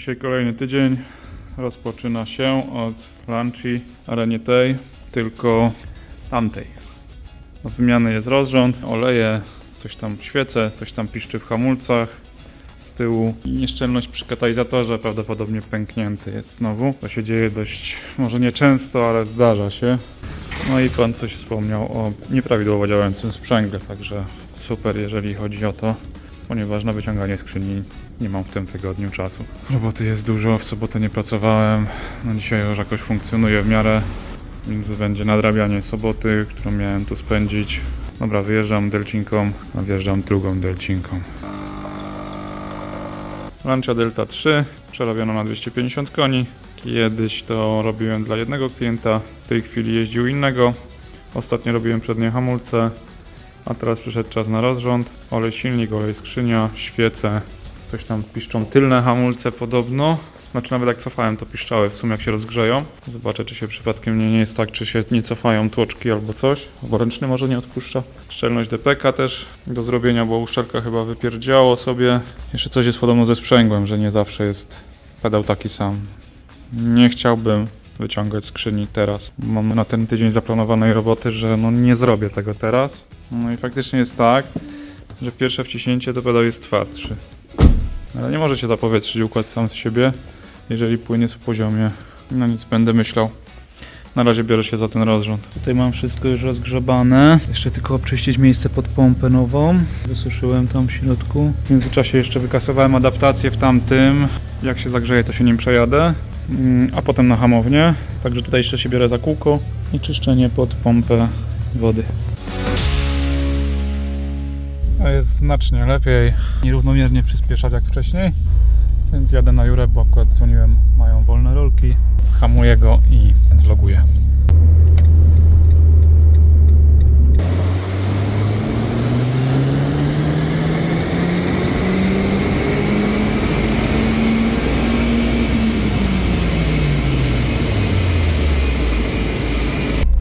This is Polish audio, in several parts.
Dzisiaj kolejny tydzień. Rozpoczyna się od lunchi, ale nie tej, tylko tamtej. Wymiany jest rozrząd, oleje, coś tam świece, coś tam piszczy w hamulcach z tyłu i nieszczelność przy katalizatorze prawdopodobnie pęknięty jest znowu. To się dzieje dość, może nie często, ale zdarza się. No i pan coś wspomniał o nieprawidłowo działającym sprzęgle, także super jeżeli chodzi o to, ponieważ na wyciąganie skrzyni nie mam w tym tygodniu czasu. Roboty jest dużo, w sobotę nie pracowałem, no dzisiaj już jakoś funkcjonuje w miarę, więc będzie nadrabianie soboty, którą miałem tu spędzić. Dobra, wyjeżdżam delcinką, a wjeżdżam drugą delcinką. Lancia Delta 3, przerobiono na 250 koni. Kiedyś to robiłem dla jednego klienta, w tej chwili jeździł innego. Ostatnio robiłem przednie hamulce, a teraz przyszedł czas na rozrząd. Olej silnik, olej skrzynia, świece, coś tam piszczą tylne hamulce podobno. Znaczy nawet jak cofałem to piszczały w sumie jak się rozgrzeją. Zobaczę czy się przypadkiem nie, nie jest tak, czy się nie cofają tłoczki albo coś. Albo ręczny może nie odpuszcza. Szczelność DPK też do zrobienia, bo uszczelka chyba wypierdziało sobie. Jeszcze coś jest podobno ze sprzęgłem, że nie zawsze jest pedał taki sam. Nie chciałbym wyciągać skrzyni teraz. Mam na ten tydzień zaplanowanej roboty, że no nie zrobię tego teraz. No i faktycznie jest tak, że pierwsze wciśnięcie to pedał jest twardszy. Ale nie może się zapowietrzyć układ sam z siebie, jeżeli płyn jest w poziomie. No nic, będę myślał. Na razie biorę się za ten rozrząd. Tutaj mam wszystko już rozgrzebane. Jeszcze tylko obczyścić miejsce pod pompę nową. Wysuszyłem tam w środku. W międzyczasie jeszcze wykasowałem adaptację w tamtym. Jak się zagrzeje, to się nim przejadę. Mm, A potem na hamownię. Także tutaj jeszcze się biorę za kółko i czyszczenie pod pompę wody. Jest znacznie lepiej. Nierównomiernie przyspieszać jak wcześniej. Więc jadę na Jurę, bo akurat dzwoniłem, mają wolne rolki. Zhamuję go i zloguję.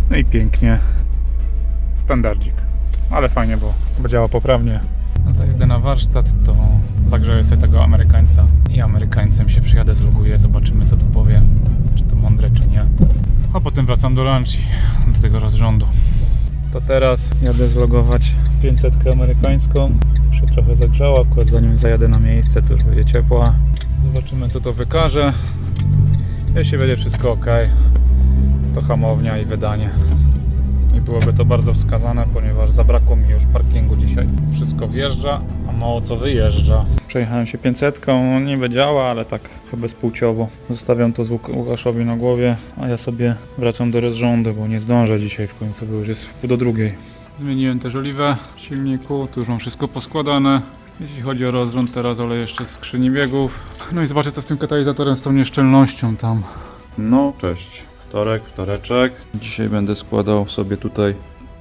No i pięknie. Standardzik. Ale fajnie, bo, bo działa poprawnie. Zajadę na warsztat, to zagrzeję sobie tego Amerykańca i Amerykańcem się przyjadę, zloguję, zobaczymy co to powie, czy to mądre, czy nie. A potem wracam do lunchi, do tego rozrządu. To teraz jadę zlogować 500 amerykańską. Się trochę zagrzało, akurat zanim zajadę na miejsce, to już będzie ciepła. Zobaczymy co to wykaże. Jeśli będzie wszystko ok, to hamownia i wydanie. I byłoby to bardzo wskazane, ponieważ zabrakło mi już parkingu dzisiaj. Wszystko wjeżdża, a mało co wyjeżdża. Przejechałem się 500, no niby działa, ale tak chyba bezpłciowo. Zostawiam to z Łuk- Łukaszowi na głowie, a ja sobie wracam do rozrządu, bo nie zdążę dzisiaj w końcu, bo już jest w pół do drugiej. Zmieniłem też oliwę w silniku, tu już mam wszystko poskładane. Jeśli chodzi o rozrząd, teraz olej jeszcze z skrzyni biegów. No i zobaczę co z tym katalizatorem, z tą nieszczelnością tam. No, cześć. Wtorek, wtoreczek. Dzisiaj będę składał sobie tutaj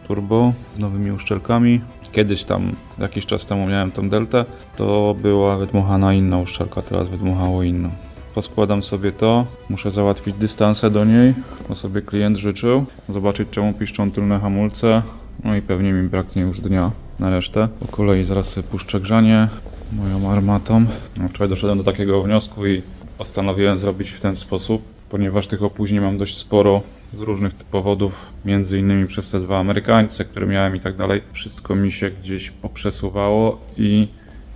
turbo z nowymi uszczelkami. Kiedyś tam, jakiś czas temu miałem tą deltę, to była wydmuchana inna uszczelka, teraz wydmuchało inną. Poskładam sobie to, muszę załatwić dystansę do niej, bo sobie klient życzył. Zobaczyć czemu piszczą tylne hamulce, no i pewnie mi braknie już dnia na resztę. Po kolei zaraz puszczę grzanie moją armatą. No, wczoraj doszedłem do takiego wniosku i postanowiłem zrobić w ten sposób, ponieważ tych opóźnień mam dość sporo z różnych powodów, między innymi przez te dwa Amerykańce, które miałem i tak dalej. Wszystko mi się gdzieś poprzesuwało i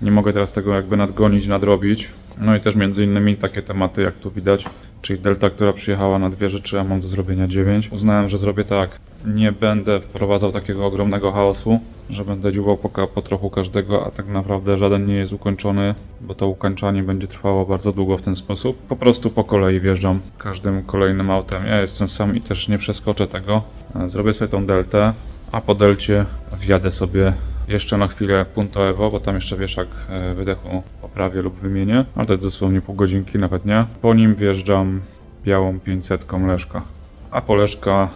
nie mogę teraz tego jakby nadgonić, nadrobić. No i też między innymi takie tematy, jak tu widać, czyli Delta, która przyjechała na dwie rzeczy, a mam do zrobienia dziewięć. Uznałem, że zrobię tak. Nie będę wprowadzał takiego ogromnego chaosu, że będę dziubał po, po trochu każdego, a tak naprawdę żaden nie jest ukończony, bo to ukończanie będzie trwało bardzo długo w ten sposób. Po prostu po kolei wjeżdżam każdym kolejnym autem. Ja jestem sam i też nie przeskoczę tego. E, Zrobię sobie tą deltę, a po delcie wjadę sobie jeszcze na chwilę Punto Evo, bo tam jeszcze wieszak e, wydechu poprawię lub wymienię, ale to jest dosłownie pół godzinki, nawet nie. Po nim wjeżdżam białą 500 Leszka, a po Leszka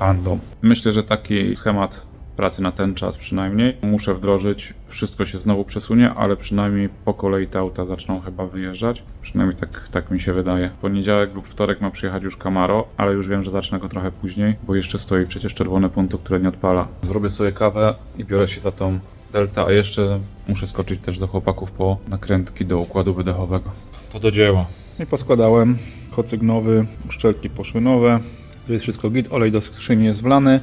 Pandą. Myślę, że taki schemat pracy na ten czas przynajmniej muszę wdrożyć. Wszystko się znowu przesunie, ale przynajmniej po kolei te auta zaczną chyba wyjeżdżać. Przynajmniej tak, tak mi się wydaje. Poniedziałek lub wtorek ma przyjechać już Camaro, ale już wiem, że zacznę go trochę później, bo jeszcze stoi przecież czerwone punto, które nie odpala. Zrobię sobie kawę i biorę się za tą Delta, a jeszcze muszę skoczyć też do chłopaków po nakrętki do układu wydechowego. to do dzieła. I poskładałem kocyk nowy, szczelki poszły nowe. Tu jest wszystko git, olej do skrzyni jest wlany,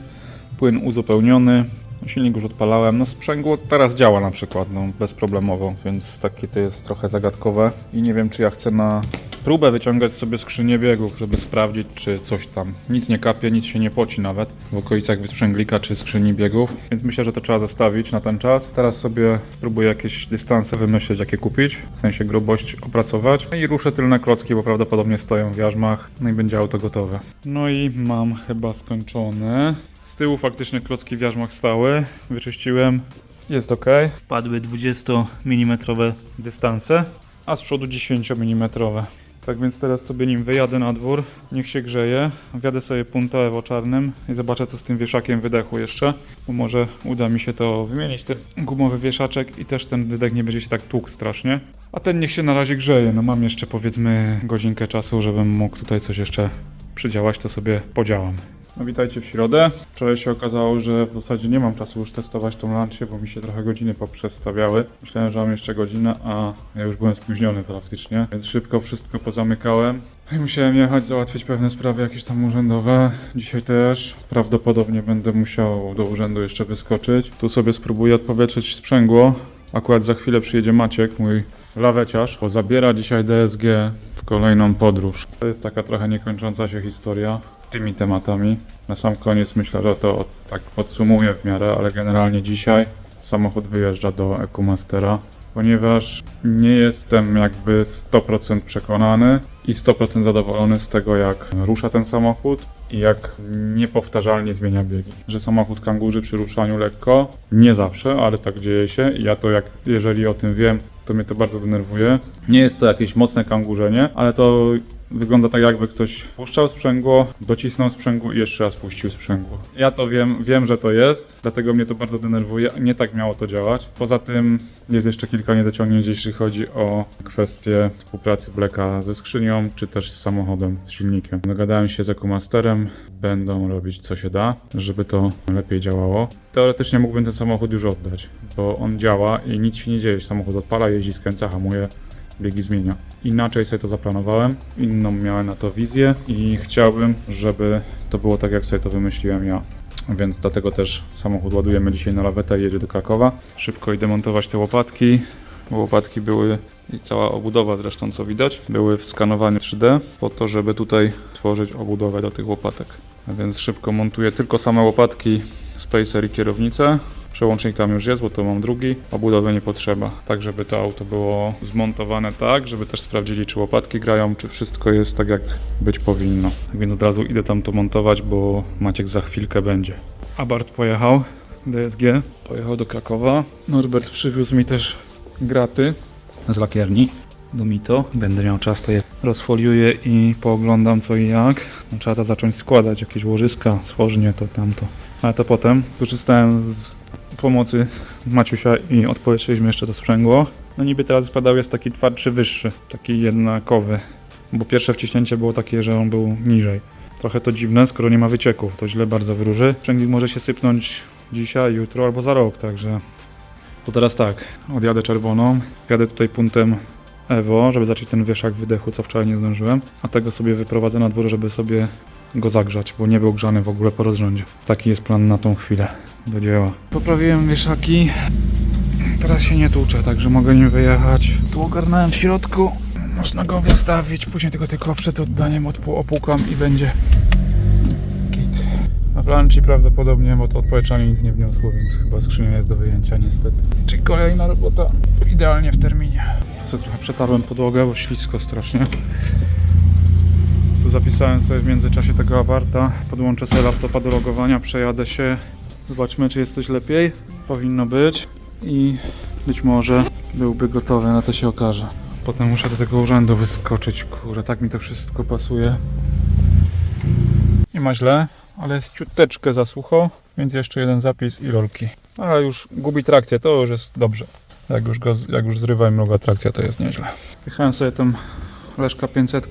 płyn uzupełniony. Silnik już odpalałem. No sprzęgło teraz działa na przykład, no bezproblemowo, więc takie to jest trochę zagadkowe. I nie wiem, czy ja chcę na próbę wyciągać sobie skrzynię biegów, żeby sprawdzić, czy coś tam nic nie kapie, nic się nie poci nawet w okolicach wysprzęglika czy skrzyni biegów. Więc myślę, że to trzeba zostawić na ten czas. Teraz sobie spróbuję jakieś dystanse wymyśleć, jakie kupić, w sensie grubość opracować. No i ruszę tylne klocki, bo prawdopodobnie stoją w jarzmach. No i będzie auto gotowe. No i mam chyba skończone. Z tyłu faktycznie klocki w jarzmach stały. Wyczyściłem. Jest ok. Wpadły 20 mm dystanse, a z przodu 10 mm. Tak więc teraz sobie nim wyjadę na dwór, niech się grzeje, wjadę sobie punta Evo czarnym i zobaczę co z tym wieszakiem wydechu jeszcze, bo może uda mi się to wymienić, ten gumowy wieszaczek i też ten wydech nie będzie się tak tłukł strasznie. A ten niech się na razie grzeje, no mam jeszcze powiedzmy godzinkę czasu, żebym mógł tutaj coś jeszcze przydziałać, to sobie podziałam. No witajcie w środę. Wczoraj się okazało, że w zasadzie nie mam czasu już testować tą lancię, bo mi się trochę godziny poprzestawiały. Myślałem, że mam jeszcze godzinę, a ja już byłem spóźniony praktycznie, więc szybko wszystko pozamykałem. No I musiałem jechać, załatwić pewne sprawy jakieś tam urzędowe. Dzisiaj też. Prawdopodobnie będę musiał do urzędu jeszcze wyskoczyć. Tu sobie spróbuję odpowietrzyć sprzęgło. Akurat za chwilę przyjedzie Maciek, mój laweciarz, bo zabiera dzisiaj DSG w kolejną podróż. To jest taka trochę niekończąca się historia tymi tematami. Na sam koniec myślę, że to tak podsumuję w miarę, ale generalnie dzisiaj samochód wyjeżdża do EcoMastera, ponieważ nie jestem jakby 100% przekonany i 100% zadowolony z tego, jak rusza ten samochód i jak niepowtarzalnie zmienia biegi. Że samochód kangurzy przy ruszaniu lekko, nie zawsze, ale tak dzieje się i ja to jak, jeżeli o tym wiem, to mnie to bardzo denerwuje. Nie jest to jakieś mocne kangurzenie, ale to wygląda tak jakby ktoś puszczał sprzęgło, docisnął sprzęgło i jeszcze raz puścił sprzęgło. Ja to wiem, wiem, że to jest, dlatego mnie to bardzo denerwuje. Nie tak miało to działać. Poza tym jest jeszcze kilka niedociągnięć, jeśli chodzi o kwestię współpracy Blacka ze skrzynią, czy też z samochodem, z silnikiem. Dogadałem się z Ecomasterem, będą robić co się da, żeby to lepiej działało. Teoretycznie mógłbym ten samochód już oddać, bo on działa i nic się nie dzieje. Samochód odpala, jeździ, skręca, hamuje, biegi zmienia. Inaczej sobie to zaplanowałem, inną miałem na to wizję i chciałbym, żeby to było tak, jak sobie to wymyśliłem ja. Więc dlatego też samochód ładujemy dzisiaj na lawetę i jedzie do Krakowa. Szybko i demontować te łopatki. Bo Łopatki były i cała obudowa zresztą co widać, były w skanowaniu 3D po to, żeby tutaj tworzyć obudowę do tych łopatek. A więc szybko montuję tylko same łopatki, spacer i kierownicę. Przełącznik tam już jest, bo to mam drugi. Obudowy nie potrzeba. Tak, żeby to auto było zmontowane tak, żeby też sprawdzili, czy łopatki grają, czy wszystko jest tak, jak być powinno. Tak więc od razu idę tam to montować, bo Maciek za chwilkę będzie. Abart pojechał, DSG, pojechał do Krakowa. Norbert przywiózł mi też graty z lakierni do Mito. Będę miał czas, to je rozfoliuję i pooglądam co i jak. No, trzeba to zacząć składać, jakieś łożyska, stworznie, to tamto. Ale to potem korzystałem z pomocy Maciusia i odpowietrzyliśmy jeszcze to sprzęgło. No niby teraz spadał jest taki twardszy, wyższy, taki jednakowy. Bo pierwsze wciśnięcie było takie, że on był niżej. Trochę to dziwne, skoro nie ma wycieków, to źle bardzo wróży. Sprzęglik może się sypnąć dzisiaj, jutro albo za rok, także to teraz tak, odjadę czerwoną, jadę tutaj puntem Evo, żeby zacząć ten wieszak wydechu, co wczoraj nie zdążyłem, a tego sobie wyprowadzę na dwór, żeby sobie go zagrzać, bo nie był grzany w ogóle po rozrządzie. Taki jest plan na tą chwilę. Do dzieła. Poprawiłem wieszaki. Teraz się nie tłuczę, także mogę nim wyjechać. Tu ogarnąłem w środku. Można go wystawić, później tylko tylko przed oddaniem opłukam i będzie git. Na planczy prawdopodobnie, bo to odpowietrzanie nic nie wniosło, więc chyba skrzynia jest do wyjęcia niestety. Czyli kolejna robota idealnie w terminie. Co trochę przetarłem podłogę, bo ślisko strasznie. Tu zapisałem sobie w międzyczasie tego awarta. Podłączę sobie laptopa do logowania, przejadę się. Zobaczmy, czy jest coś lepiej. Powinno być. I być może byłby gotowy, na to się okaże. Potem muszę do tego urzędu wyskoczyć. Kurde, tak mi to wszystko pasuje. Nie ma źle, ale jest ciuteczkę za sucho, więc jeszcze jeden zapis i rolki. Ale już gubi trakcję, to już jest dobrze. Jak już, go, jak już zrywa i mruga trakcja, to jest nieźle. Jechałem sobie tą Leszka 500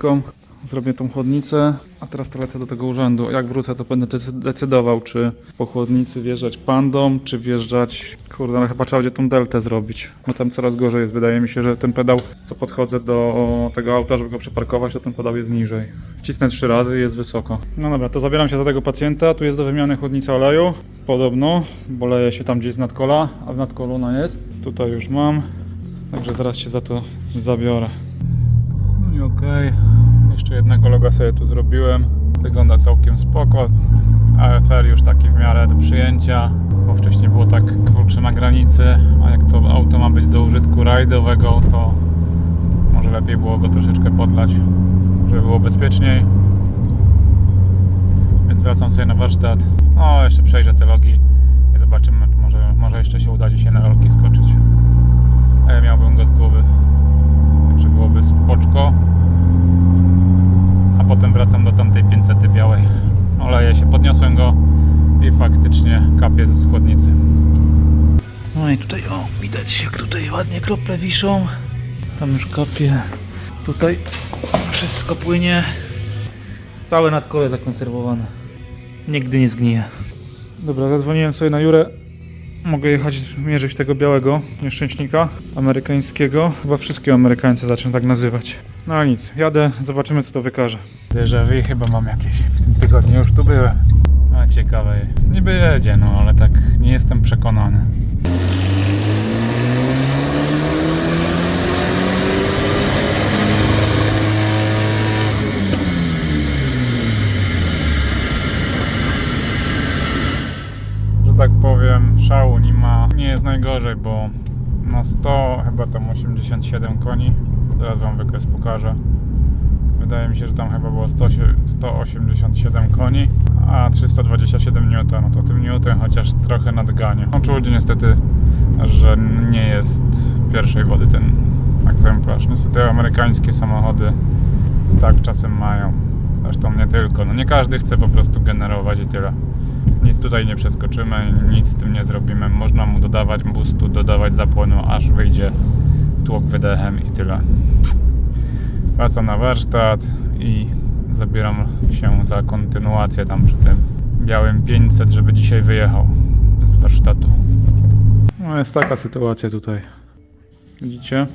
zrobię tą chłodnicę, a teraz to lecę do tego urzędu. Jak wrócę, to będę decy- decydował, czy po chłodnicy wjeżdżać pandą, czy wjeżdżać... Kurde, ale chyba trzeba będzie tą deltę zrobić, bo tam coraz gorzej jest. Wydaje mi się, że ten pedał, co podchodzę do tego auta, żeby go przeparkować, to ten pedał jest niżej. Wcisnę trzy razy i jest wysoko. No dobra, to zabieram się za tego pacjenta. Tu jest do wymiany chłodnica oleju, podobno, bo leje się tam gdzieś z nadkola, a w nadkolu ona jest. Tutaj już mam, także zaraz się za to zabiorę. No i okej. Jeszcze jednego loga sobie tu zrobiłem. Wygląda całkiem spoko. AFR już taki w miarę do przyjęcia, bo wcześniej było tak kurczę na granicy, a jak to auto ma być do użytku rajdowego, to może lepiej było go troszeczkę podlać, żeby było bezpieczniej. Więc wracam sobie na warsztat. No, jeszcze przejrzę te logi i zobaczymy, może, może jeszcze się uda dzisiaj na rolki skoczyć. A ja miałbym go z głowy. Także byłoby spoczko. A potem wracam do tamtej 500 białej. Oleję się, podniosłem go i faktycznie kapie ze schłodnicy. No i tutaj o, widać jak tutaj ładnie krople wiszą. Tam już kapie. Tutaj wszystko płynie. Całe nadkole zakonserwowane. Nigdy nie zgnije. Dobra, zadzwoniłem sobie na Jurę. Mogę jechać mierzyć tego białego nieszczęśnika amerykańskiego. Chyba wszystkie Amerykańcy zaczną tak nazywać. No ale nic, jadę, zobaczymy co to wykaże. Déjà vu chyba mam jakieś. W tym tygodniu już tu byłem. A ciekawe. Niby jedzie, no ale tak nie jestem przekonany. że tak powiem, szału nie ma. Nie jest najgorzej, bo no 100, chyba tam 87 koni. Zaraz wam wykres pokażę. Wydaje mi się, że tam chyba było 100, 187 koni, a 327 N. No to tym Newton chociaż trochę nadganie. No czuć niestety, że nie jest pierwszej wody ten egzemplarz. Niestety amerykańskie samochody tak czasem mają. Zresztą nie tylko. No nie każdy chce po prostu generować i tyle. Nic tutaj nie przeskoczymy, nic z tym nie zrobimy. Można mu dodawać boostu, dodawać zapłonu, aż wyjdzie tłok wydechem i tyle. Wracam na warsztat i zabieram się za kontynuację tam przy tym białym 500, żeby dzisiaj wyjechał z warsztatu. No jest taka sytuacja tutaj. Widzicie?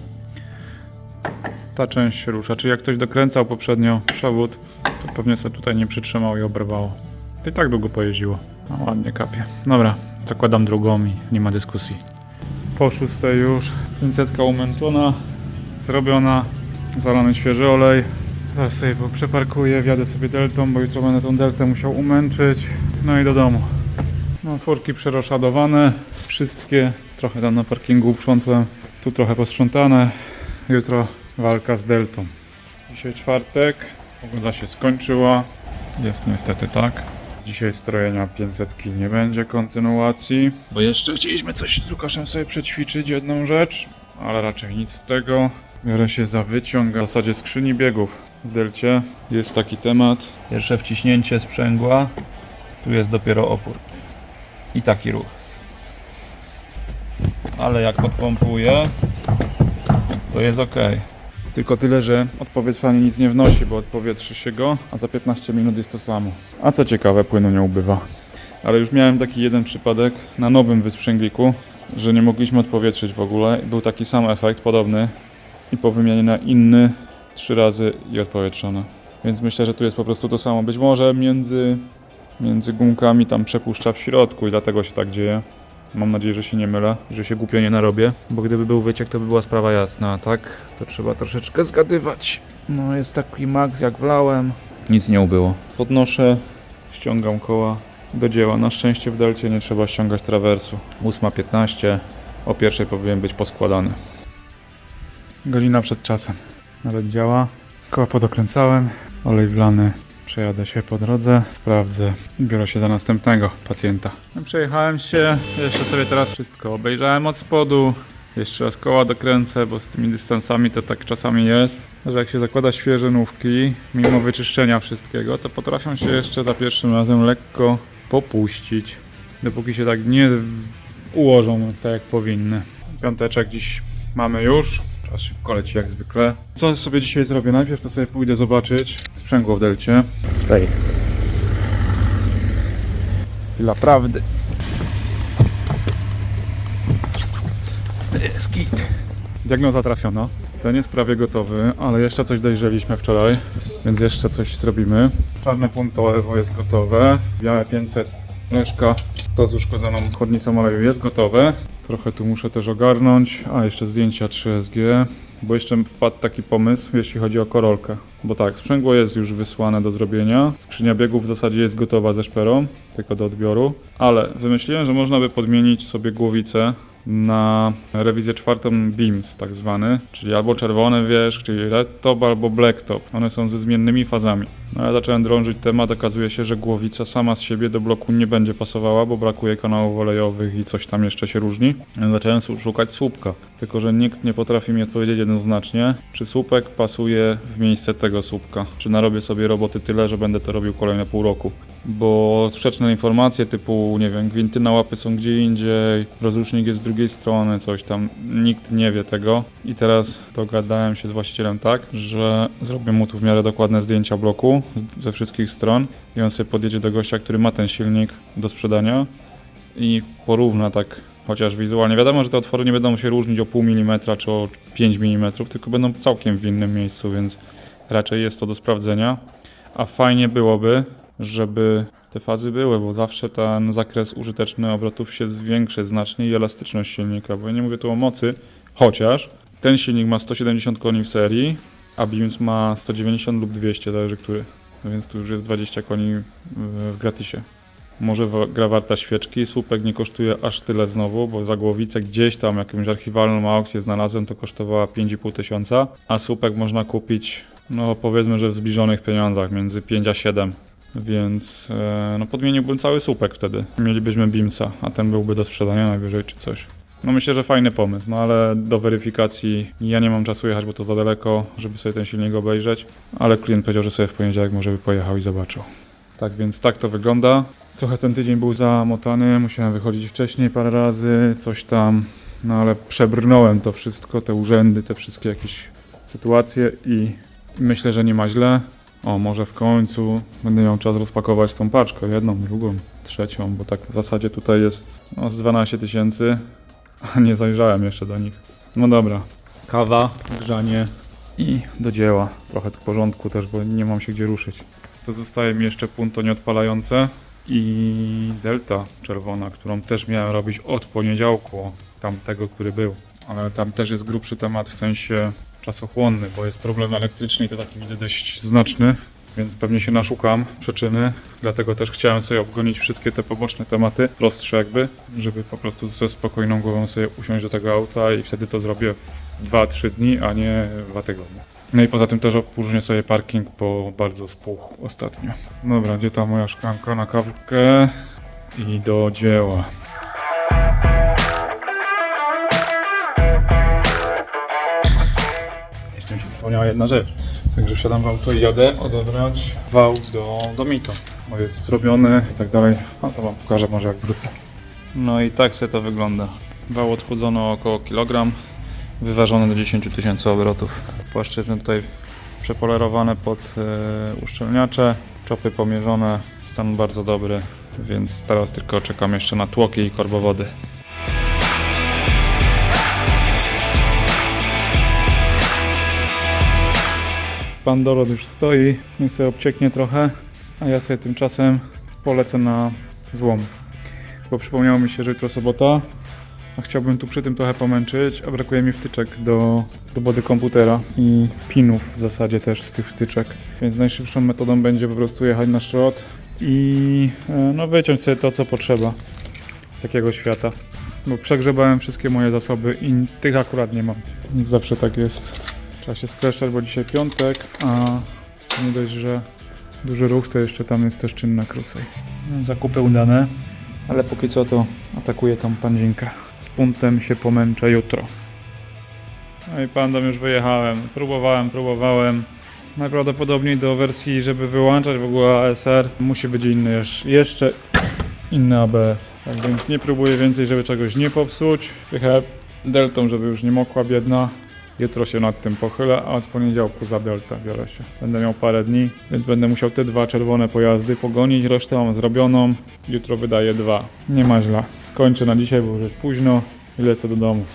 Ta część się rusza. Czyli jak ktoś dokręcał poprzednio przewód, to pewnie sobie tutaj nie przytrzymał i oberwało. To i tak długo pojeździło. No ładnie kapie. Dobra, zakładam drugą i nie ma dyskusji. Po szóstej już 500 umentona, zrobiona, zalany świeży olej. Zaraz sobie przeparkuję, wjadę sobie deltą, bo jutro będę tą deltę musiał umęczyć. No i do domu. No, furki przeroszadowane, wszystkie. Trochę tam na parkingu uprzątłem. Tu trochę posprzątane. Jutro walka z deltą. Dzisiaj czwartek, pogoda się skończyła. Jest niestety tak. Dzisiaj strojenia 500 nie będzie kontynuacji, bo jeszcze chcieliśmy coś z Łukaszem sobie przećwiczyć, jedną rzecz, ale raczej nic z tego. Biorę się za wyciąg w zasadzie skrzyni biegów w delcie. Jest taki temat. Pierwsze wciśnięcie sprzęgła, tu jest dopiero opór. I taki ruch. Ale jak podpompuję, to jest ok. Tylko tyle, że odpowietrzanie nic nie wnosi, bo odpowietrzy się go, a za 15 minut jest to samo. A co ciekawe, płynu nie ubywa. Ale już miałem taki jeden przypadek na nowym wysprzęgliku, że nie mogliśmy odpowietrzyć w ogóle. Był taki sam efekt, podobny. I po wymianie na inny, trzy razy i odpowietrzone. Więc myślę, że tu jest po prostu to samo. Być może między, między gumkami tam przepuszcza w środku i dlatego się tak dzieje. Mam nadzieję, że się nie mylę, że się głupio nie narobię, bo gdyby był wyciek, to by była sprawa jasna, tak to trzeba troszeczkę zgadywać. No jest taki max jak wlałem. Nic nie ubyło. Podnoszę, ściągam koła do dzieła. Na szczęście w delcie nie trzeba ściągać trawersu. 8.15, o pierwszej powinien być poskładany. Godzina przed czasem. Nawet działa. Koła podokręcałem, olej wlany Przejadę się po drodze, sprawdzę biorę się za następnego pacjenta. Przejechałem się, jeszcze sobie teraz wszystko obejrzałem od spodu. Jeszcze raz koła dokręcę, bo z tymi dystansami to tak czasami jest, że jak się zakłada świeże nówki, mimo wyczyszczenia wszystkiego, to potrafią się jeszcze za pierwszym razem lekko popuścić, dopóki się tak nie ułożą tak jak powinny. Piąteczek dziś mamy już. Czas szybko leci jak zwykle. Co sobie dzisiaj zrobię? Najpierw to sobie pójdę zobaczyć sprzęgło w delcie. Tutaj. Chwila prawdy. Jest git. Diagnoza trafiona. Ten jest prawie gotowy, ale jeszcze coś dojrzeliśmy wczoraj, więc jeszcze coś zrobimy. Czarne punto Evo jest gotowe. Białe 500 reszka to z uszkodzoną chłodnicą oleju jest gotowe. Trochę tu muszę też ogarnąć. A, jeszcze zdjęcia 3SG. Bo jeszcze wpadł taki pomysł, jeśli chodzi o korolkę. Bo tak, sprzęgło jest już wysłane do zrobienia. Skrzynia biegów w zasadzie jest gotowa ze szperą, tylko do odbioru. Ale wymyśliłem, że można by podmienić sobie głowicę na rewizję czwartą BIMS tak zwany, czyli albo czerwony wierzch, czyli red top albo black top. One są ze zmiennymi fazami. No ale zacząłem drążyć temat, okazuje się, że głowica sama z siebie do bloku nie będzie pasowała, bo brakuje kanałów olejowych i coś tam jeszcze się różni. Zacząłem szukać słupka, tylko że nikt nie potrafi mi odpowiedzieć jednoznacznie, czy słupek pasuje w miejsce tego słupka. Czy narobię sobie roboty tyle, że będę to robił kolejne pół roku. Bo sprzeczne informacje typu, nie wiem, gwinty na łapy są gdzie indziej, rozrusznik jest z drugiej strony, coś tam, nikt nie wie tego. I teraz dogadałem się z właścicielem tak, że zrobię mu tu w miarę dokładne zdjęcia bloku ze wszystkich stron i on sobie podjedzie do gościa, który ma ten silnik do sprzedania i porówna tak chociaż wizualnie. Wiadomo, że te otwory nie będą się różnić o pół milimetra czy o 5 mm, tylko będą całkiem w innym miejscu, więc raczej jest to do sprawdzenia. A fajnie byłoby, żeby te fazy były, bo zawsze ten zakres użyteczny obrotów się zwiększy znacznie i elastyczność silnika, bo ja nie mówię tu o mocy, chociaż ten silnik ma 170 koni w serii, a Bims ma 190 lub 200, zależy który. No więc tu już jest 20 koni w- gratisie. Może gra warta świeczki, słupek nie kosztuje aż tyle znowu, bo za głowicę gdzieś tam jakąś archiwalną aukcję znalazłem, to kosztowała 5,5 tysiąca, a słupek można kupić, no powiedzmy, że w zbliżonych pieniądzach, między 5 a 7. Więc e, no podmieniłbym cały słupek wtedy. Mielibyśmy Bimsa, a ten byłby do sprzedania najwyżej czy coś. No myślę, że fajny pomysł, no ale do weryfikacji ja nie mam czasu jechać, bo to za daleko, żeby sobie ten silnik obejrzeć, ale klient powiedział, że sobie w poniedziałek może by pojechał i zobaczył. Tak więc tak to wygląda. Trochę ten tydzień był zamotany, musiałem wychodzić wcześniej parę razy, coś tam, no ale przebrnąłem to wszystko, te urzędy, te wszystkie jakieś sytuacje i myślę, że nie ma źle. O, może w końcu będę miał czas rozpakować tą paczkę, jedną, drugą, trzecią, bo tak w zasadzie tutaj jest no, z 12 tysięcy, a nie zajrzałem jeszcze do nich. No dobra, kawa, grzanie i do dzieła. Trochę tu porządku też, bo nie mam się gdzie ruszyć. To zostaje mi jeszcze punto nieodpalające i delta czerwona, którą też miałem robić od poniedziałku, tamtego, który był. Ale tam też jest grubszy temat w sensie czasochłonny, bo jest problem elektryczny i to taki widzę dość znaczny, więc pewnie się naszukam przyczyny. Dlatego też chciałem sobie obgonić wszystkie te poboczne tematy, prostsze jakby, żeby po prostu ze spokojną głową sobie usiąść do tego auta i wtedy to zrobię w 2-3 dni, a nie w 2 tygodnie. No i poza tym też opróżnię sobie parking, bo bardzo spuchł ostatnio. Dobra, gdzie ta moja szklanka na kawkę? I do dzieła. Się wspomniała jedna rzecz. Także wsiadam w auto i jadę odebrać wał do, do Mito. Bo jest zrobiony i tak dalej. A to wam pokażę może jak wrócę. No i tak sobie to wygląda. Wał odchłodzono około kilogram, wyważony do 10 tysięcy obrotów. Płaszczyzny tutaj przepolerowane pod e, uszczelniacze, czopy pomierzone, stan bardzo dobry, więc teraz tylko czekam jeszcze na tłoki i korbowody. Pan już stoi, niech sobie obcieknie trochę, a ja sobie tymczasem polecę na złom. Bo przypomniało mi się, że jutro sobota, a chciałbym tu przy tym trochę pomęczyć, a brakuje mi wtyczek do, do body komputera i pinów w zasadzie też z tych wtyczek. Więc najszybszą metodą będzie po prostu jechać na szrot i e, no wyciąć sobie to, co potrzeba z jakiego świata. Bo przegrzebałem wszystkie moje zasoby i tych akurat nie mam. Zawsze tak jest. Trzeba się streszczać, bo dzisiaj piątek, a nie dość, że duży ruch, to jeszcze tam jest też czynna krusej. Zakupy udane, ale póki co to atakuję tą panzinkę. Z puntem się pomęczę jutro. No i pandom już wyjechałem. Próbowałem, próbowałem. Najprawdopodobniej do wersji, żeby wyłączać w ogóle ASR, musi być inny jeszcze, jeszcze inny ABS. Tak więc nie próbuję więcej, żeby czegoś nie popsuć. Jechałem deltą, żeby już nie mokła biedna. Jutro się nad tym pochylę, a od poniedziałku za Delta biorę się. Będę miał parę dni, więc będę musiał te dwa czerwone pojazdy pogonić. Resztę mam zrobioną. Jutro wydaję dwa. Nie ma źle. Kończę na dzisiaj, bo już jest późno i lecę do domu.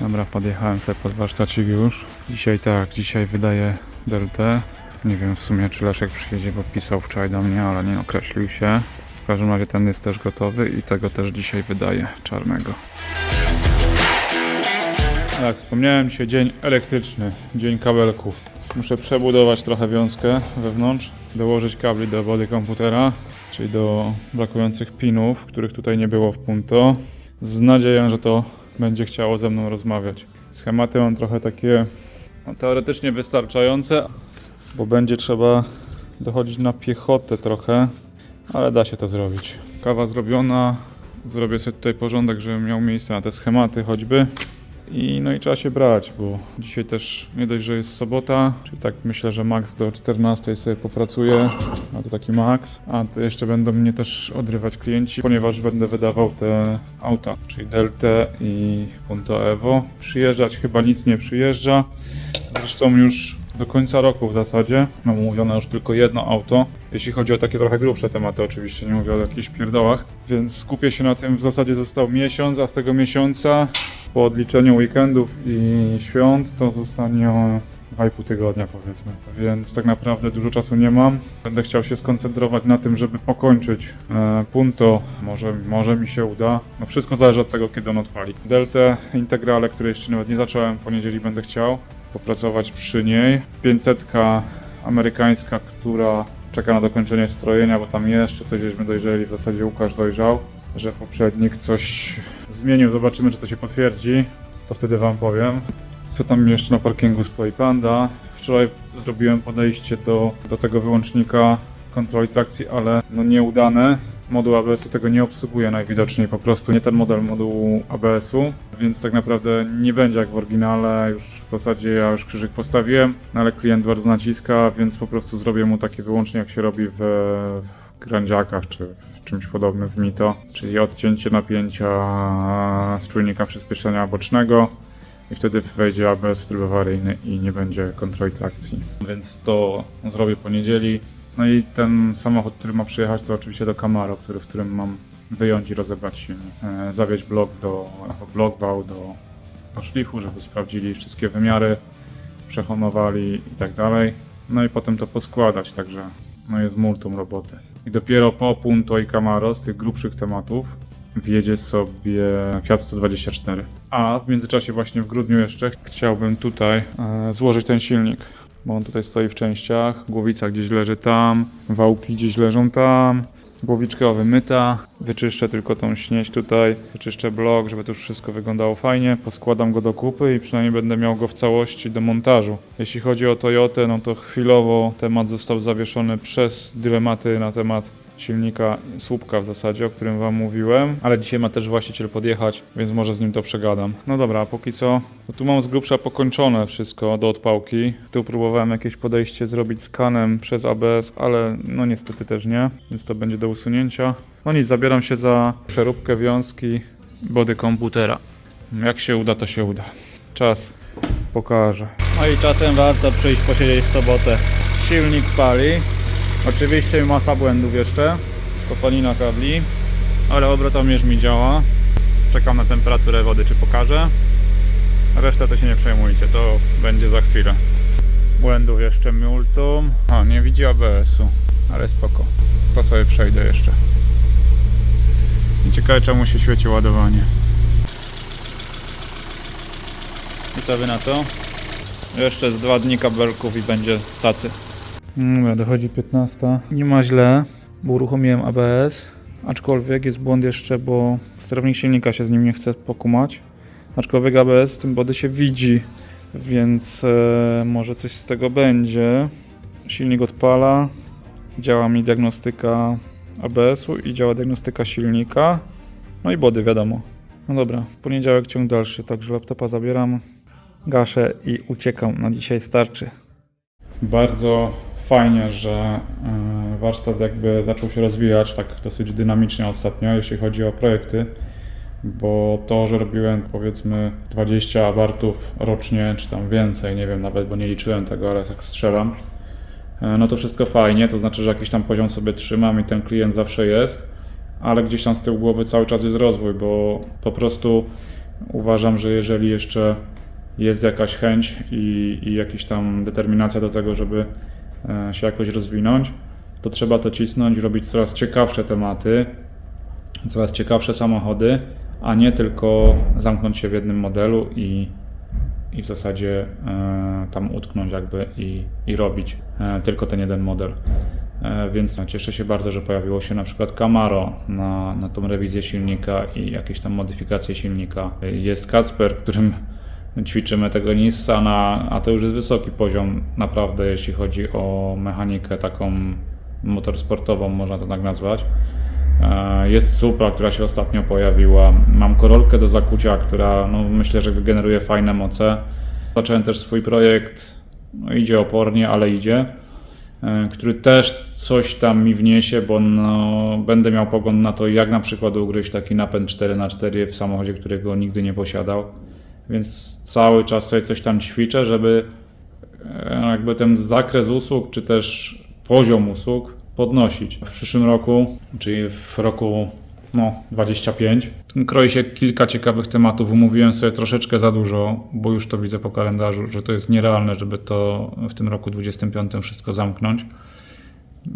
Dobra, podjechałem sobie pod warsztacik już. Dzisiaj tak, dzisiaj wydaję Deltę. Nie wiem w sumie czy Leszek przyjedzie, bo pisał wczoraj do mnie, ale nie określił się. W każdym razie ten jest też gotowy i tego też dzisiaj wydaję, czarnego. Tak, wspomniałem dzisiaj dzień elektryczny, dzień kabelków. Muszę przebudować trochę wiązkę wewnątrz, dołożyć kabli do wody komputera, czyli do brakujących pinów, których tutaj nie było w Punto. Z nadzieją, że to będzie chciało ze mną rozmawiać. Schematy mam trochę takie no, teoretycznie wystarczające, bo będzie trzeba dochodzić na piechotę trochę, ale da się to zrobić. Kawa zrobiona, zrobię sobie tutaj porządek, żebym miał miejsce na te schematy choćby. I no i trzeba się brać, bo dzisiaj też nie dość, że jest sobota, czyli tak myślę, że max do 14 sobie popracuję, a to taki max, a jeszcze będą mnie też odrywać klienci, ponieważ będę wydawał te auta, czyli Deltę i Punto Evo. Przyjeżdżać chyba nic nie przyjeżdża, zresztą już do końca roku w zasadzie. Mam umówione już tylko jedno auto, jeśli chodzi o takie trochę grubsze tematy oczywiście, nie mówię o jakichś pierdołach, więc skupię się na tym, w zasadzie został miesiąc, a z tego miesiąca po odliczeniu weekendów i świąt to zostanie o 2,5 tygodnia powiedzmy. Więc tak naprawdę dużo czasu nie mam. Będę chciał się skoncentrować na tym, żeby pokończyć e, Punto. Może, może mi się uda. No wszystko zależy od tego, kiedy on odpali. Deltę Integrale, której jeszcze nawet nie zacząłem, po niedzieli będę chciał popracować przy niej. 500 amerykańska, która czeka na dokończenie strojenia, bo tam jeszcze coś żeśmy dojrzeli, w zasadzie Łukasz dojrzał, że poprzednik coś zmienił. Zobaczymy, czy to się potwierdzi. To wtedy Wam powiem. Co tam jeszcze na parkingu stoi Panda. Wczoraj zrobiłem podejście do, do tego wyłącznika kontroli trakcji, ale no nieudane. Moduł ABS-u tego nie obsługuje najwidoczniej, po prostu nie ten model modułu ABS-u, więc tak naprawdę nie będzie jak w oryginale, już w zasadzie ja już krzyżyk postawiłem, no ale klient bardzo naciska, więc po prostu zrobię mu takie wyłącznie jak się robi w, w grandziakach czy w czymś podobnym w Mito, czyli odcięcie napięcia z czujnika przyspieszenia bocznego i wtedy wejdzie ABS w tryb awaryjny i nie będzie kontroli trakcji. Więc to zrobię po niedzieli. No i ten samochód, który ma przyjechać, to oczywiście do Camaro, który, w którym mam wyjąć i rozebrać silnik. E, zawieźć blok do, albo blok wał do, do szlifu, żeby sprawdzili wszystkie wymiary, przehomowali i tak dalej. No i potem to poskładać, także no jest multum roboty. I dopiero po Punto i Camaro z tych grubszych tematów wjedzie sobie Fiat 124. A w międzyczasie właśnie w grudniu jeszcze chciałbym tutaj e, złożyć ten silnik. Bo on tutaj stoi w częściach, głowica gdzieś leży tam, wałki gdzieś leżą tam, głowiczka wymyta, wyczyszczę tylko tą śnieź tutaj, wyczyszczę blok, żeby to już wszystko wyglądało fajnie, poskładam go do kupy i przynajmniej będę miał go w całości do montażu. Jeśli chodzi o Toyotę, no to chwilowo temat został zawieszony przez dylematy na temat silnika, słupka w zasadzie, o którym wam mówiłem, ale dzisiaj ma też właściciel podjechać, więc może z nim to przegadam. No dobra, póki co, no tu mam z grubsza pokończone wszystko do odpałki. Tu próbowałem jakieś podejście zrobić skanem przez ABS, ale no niestety też nie, więc to będzie do usunięcia. No nic, zabieram się za przeróbkę wiązki body komputera. Jak się uda, to się uda. Czas pokaże. No i czasem warto przyjść posiedzieć w sobotę. Silnik pali. Oczywiście masa błędów jeszcze, kopanina kabli, ale obrotomierz mi działa. Czekam na temperaturę wody, czy pokażę. Resztę to się nie przejmujcie, to będzie za chwilę. Błędów jeszcze multum. A, nie widzi ABS-u, ale spoko. To sobie przejdę jeszcze. I ciekawe czemu się świeci ładowanie. I co wy na to? Jeszcze z dwa dni kabelków i będzie cacy. Dobra, dochodzi 15. Nie ma źle, bo uruchomiłem ABS. Aczkolwiek jest błąd jeszcze, bo sterownik silnika się z nim nie chce pokumać. Aczkolwiek ABS z tym body się widzi, więc e, może coś z tego będzie. Silnik odpala, działa mi diagnostyka ABS-u i działa diagnostyka silnika. No i body wiadomo. No dobra, w poniedziałek ciąg dalszy, także laptopa zabieram, gaszę i uciekam. Na dzisiaj starczy. Bardzo fajnie, że e, warsztat jakby zaczął się rozwijać tak dosyć dynamicznie ostatnio, jeśli chodzi o projekty, bo to, że robiłem powiedzmy 20 abartów rocznie, czy tam więcej, nie wiem nawet, bo nie liczyłem tego, ale tak strzelam, e, no to wszystko fajnie, to znaczy, że jakiś tam poziom sobie trzymam i ten klient zawsze jest, ale gdzieś tam z tyłu głowy cały czas jest rozwój, bo po prostu uważam, że jeżeli jeszcze jest jakaś chęć i, i jakaś tam determinacja do tego, żeby się jakoś rozwinąć, to trzeba to cisnąć, robić coraz ciekawsze tematy, coraz ciekawsze samochody, a nie tylko zamknąć się w jednym modelu i, i w zasadzie e, tam utknąć jakby i, i robić e, tylko ten jeden model. E, więc cieszę się bardzo, że pojawiło się na przykład Camaro na, na tą rewizję silnika i jakieś tam modyfikacje silnika. Jest Kacper, którym ćwiczymy tego Nissana, a to już jest wysoki poziom naprawdę, jeśli chodzi o mechanikę taką motorsportową, można to tak nazwać. E, Jest Supra, która się ostatnio pojawiła. Mam korolkę do zakucia, która no, myślę, że wygeneruje fajne moce. Zacząłem też swój projekt, no, idzie opornie, ale idzie, e, który też coś tam mi wniesie, bo no, będę miał pogląd na to, jak na przykład ugryźć taki napęd 4x4 w samochodzie, którego nigdy nie posiadał. Więc cały czas sobie coś tam ćwiczę, żeby e, jakby ten zakres usług, czy też poziom usług podnosić. W przyszłym roku, czyli w roku no, 25, kroi się kilka ciekawych tematów. Umówiłem sobie troszeczkę za dużo, bo już to widzę po kalendarzu, że to jest nierealne, żeby to w tym roku 25 wszystko zamknąć.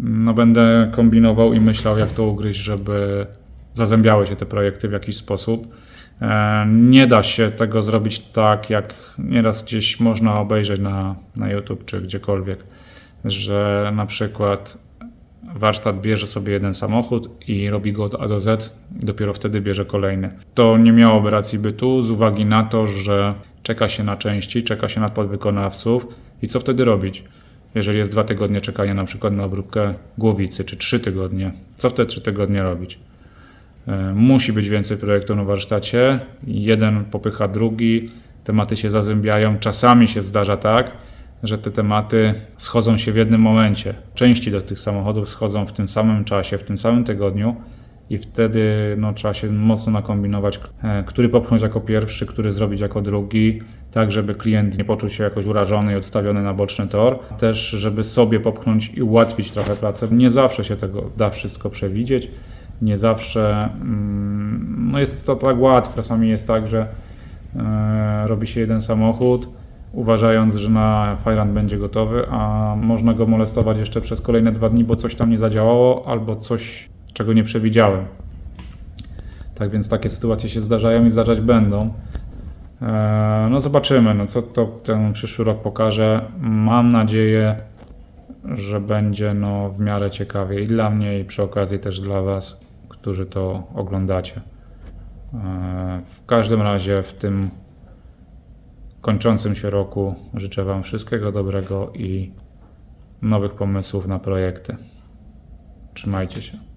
No, będę kombinował i myślał, jak to ugryźć, żeby zazębiały się te projekty w jakiś sposób. E, Nie da się tego zrobić tak, jak nieraz gdzieś można obejrzeć na, na YouTube czy gdziekolwiek, że na przykład warsztat bierze sobie jeden samochód i robi go od A do Z i dopiero wtedy bierze kolejny. To nie miałoby racji bytu z uwagi na to, że czeka się na części, czeka się na podwykonawców i co wtedy robić? Jeżeli jest dwa tygodnie czekania na przykład na obróbkę głowicy, czy trzy tygodnie, co wtedy trzy tygodnie robić? E, Musi być więcej projektów na warsztacie. Jeden popycha drugi, tematy się zazębiają. Czasami się zdarza tak, że te tematy schodzą się w jednym momencie. Części do tych samochodów schodzą w tym samym czasie, w tym samym tygodniu. I wtedy no, trzeba się mocno nakombinować, e, który popchnąć jako pierwszy, który zrobić jako drugi, tak żeby klient nie poczuł się jakoś urażony i odstawiony na boczny tor. Też, żeby sobie popchnąć i ułatwić trochę pracę. Nie zawsze się tego da wszystko przewidzieć nie zawsze mm, no jest to tak łatwe. Czasami jest tak, że e, robi się jeden samochód, uważając, że na Fajland będzie gotowy, a można go molestować jeszcze przez kolejne dwa dni, bo coś tam nie zadziałało albo coś, czego nie przewidziałem. Tak więc takie sytuacje się zdarzają i zdarzać będą. E, No zobaczymy, no co to ten przyszły rok pokaże. Mam nadzieję, że będzie no, w miarę ciekawie i dla mnie, i przy okazji też dla Was, którzy to oglądacie. E, W każdym razie w tym kończącym się roku życzę Wam wszystkiego dobrego i nowych pomysłów na projekty. Trzymajcie się.